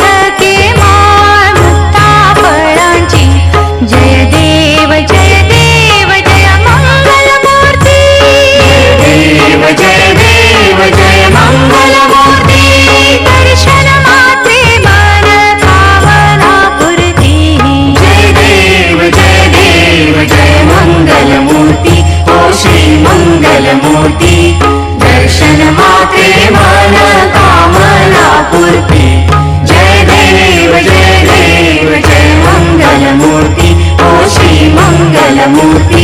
सके माता जय देव जय देव जय मा देव जय देव जय मङ्गलमूर्ति कृष्ण देवा पुरी जयदेव जयदेव जय मङ्गलमूर्ति श्री मङ्गलमूर्ति दर्शन జ్వాలమూర్తి